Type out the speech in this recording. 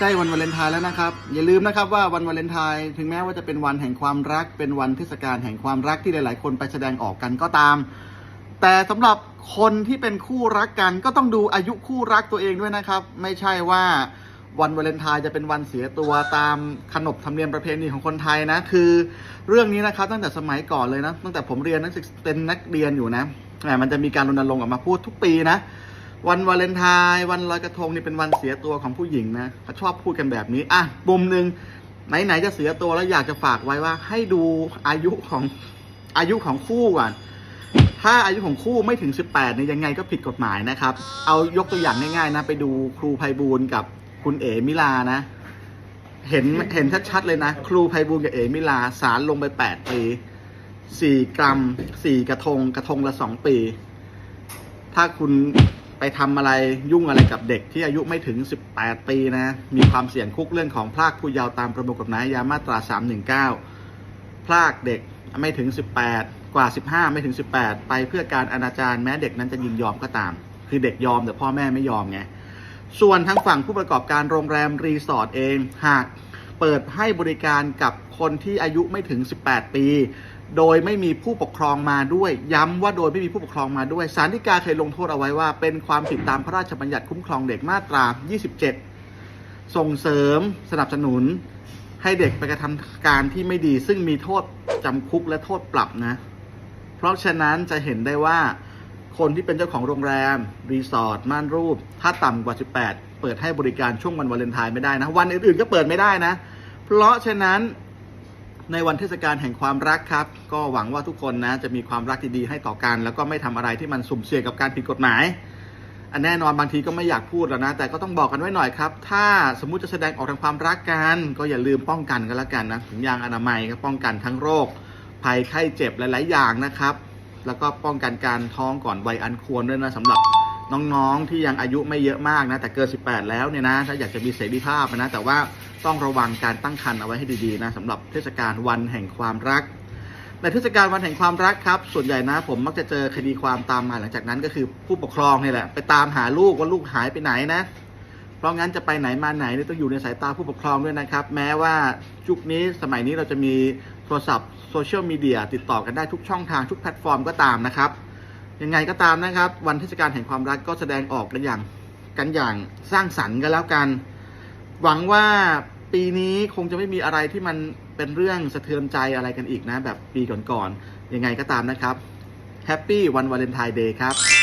ใกล้วันวาเลนไทน์แล้วนะครับ อย่าลืมนะครับว่าวันวาเลนไทน์ถึงแม้ว่าจะเป็นวันแห่งความรัก เป็นวันเทศกาลแห่งความรักที่หลาย ๆ คนไปแสดงออกกันก็ตาม แต่สำหรับคนที่เป็นคู่รักกันก็ต้องดูอายุคู่รักตัวเองด้วยนะครับ ไม่ใช่ว่าวันวาเลนไทน์จะเป็นวันเสียตัวตามขนบธรรมเนียมประเพณีของคนไทยนะ คือเรื่องนี้นะครับตั้งแต่สมัยก่อนเลยนะ ตั้งแต่ผมเรียนนักศึกเป็นนักเรียนอยู่นะแหมมันจะมีการรณรงค์ออกมาพูดทุกปีนะ วันวาเลนไทน์วันลอยกระทงนี่เป็นวันเสียตัวของผู้หญิงนะเขาชอบพูดกันแบบนี้ อะมุมหนึ่งไหนๆจะเสียตัวแล้วอยากจะฝากไว้ว่า ให้ดูอายุของอายุของคู่ก่อนถ้าอายุของคู่ไม่ถึง 18เนี่ยยังไงก็ผิดกฎหมายนะครับ เอายกตัวอย่างง่ายๆนะ ไปดูครูไพบูลกับคุณเอ๋มิลานะ เห็นเห็นชัดๆเลยนะ ครูไพบูลกับเอ๋มิลาสารลงไป 8 ปี 4 กรัม 4 กระทง กระทงละ 2 ปี ถ้าคุณ ไปทำอะไรยุ่งอะไรกับเด็กที่อายุไม่ถึง 18 ปีนะ มีความเสี่ยงคุกเรื่องของพรากผู้เยาว์ตามประมวลกฎหมายอาญามาตรา 319 พรากเด็กไม่ถึง 18 กว่า 15 ไม่ถึง 18 ไปเพื่อการอนาจารแม้เด็กนั้นจะยินยอมก็ตาม คือเด็กยอมแต่พ่อแม่ไม่ยอมไง ส่วนทางฝั่งผู้ประกอบการโรงแรมรีสอร์ทเอง หาก เปิดให้บริการกับคนที่อายุไม่ถึง 18 ปี โดยไม่มีผู้ปกครองมาด้วย ย้ำว่าโดยไม่มีผู้ปกครองมาด้วยศาลฎีกาเคยลงโทษเอาไว้ว่า เป็นความผิดตามพระราชบัญญัติคุ้มครองเด็กมาตรา 27 ส่งเสริมสนับสนุนให้เด็กไปกระทำการที่ไม่ดี ซึ่งมีโทษจำคุกและโทษปรับนะ เพราะฉะนั้นจะเห็นได้ว่า คนที่เป็นเจ้าของโรงแรม รีสอร์ทม่านรูป ถ้าต่ำกว่า 18 เปิดให้บริการช่วงวันวาเลนไทน์ไม่ได้นะ วันอื่นๆก็เปิดไม่ได้นะ เพราะฉะนั้นในวันเทศกาลแห่งความรักครับ ก็หวังว่าทุกคนนะจะมีความรักที่ดีให้ต่อกัน แล้วก็ไม่ทำอะไรที่มันสุ่มเสี่ยงกับการผิดกฎหมาย อันแน่นอนบางทีก็ไม่อยากพูดแล้วนะ แต่ก็ต้องบอกกันไว้หน่อยครับ ถ้าสมมุติจะแสดงออกทางความรักกันก็อย่าลืมป้องกันกันแล้วกันนะถุงยางอนามัยก็ป้องกันทั้งโรค ภัยไข้เจ็บหลาย ๆ อย่างนะครับ แล้วก็ป้องกันการท้องก่อนวัยอันควรด้วยนะสำหรับน้องๆที่ยังอายุไม่เยอะมากนะแต่เกิน 18 แล้วเนี่ยนะถ้าอยากจะมีเสรีภาพนะแต่ว่าต้องระวังการตั้งครรภ์เอาไว้ให้ดีๆนะสำหรับเทศกาลวันแห่งความรัก ในเทศกาลวันแห่งความรักครับ ส่วนใหญ่นะ ผมมักจะเจอคดีความตามมาหลังจากนั้นก็คือผู้ปกครองนี่แหละไปตามหาลูกว่าลูกหายไปไหนนะ เพราะงั้นจะไปไหนมาไหนเนี่ยต้องอยู่ในสายตาผู้ปกครองด้วยนะครับ แม้ว่ายุคนี้สมัยนี้เราจะมีโทรศัพท์โซเชียลมีเดียติดต่อกันได้ทุกช่องทางทุกแพลตฟอร์มก็ตามนะครับ ยังไงก็ตามนะครับ วันเทศกาลแห่งความรักก็แสดงออกกันอย่างกันอย่างสร้างสรรค์กันแล้วกัน หวังว่าปีนี้คงจะไม่มีอะไรที่มันเป็นเรื่องสะเทือนใจอะไรกันอีกนะ แบบปีก่อนๆยังไงก็ตามนะครับแฮปปี้วันวาเลนไทน์เดย์ครับ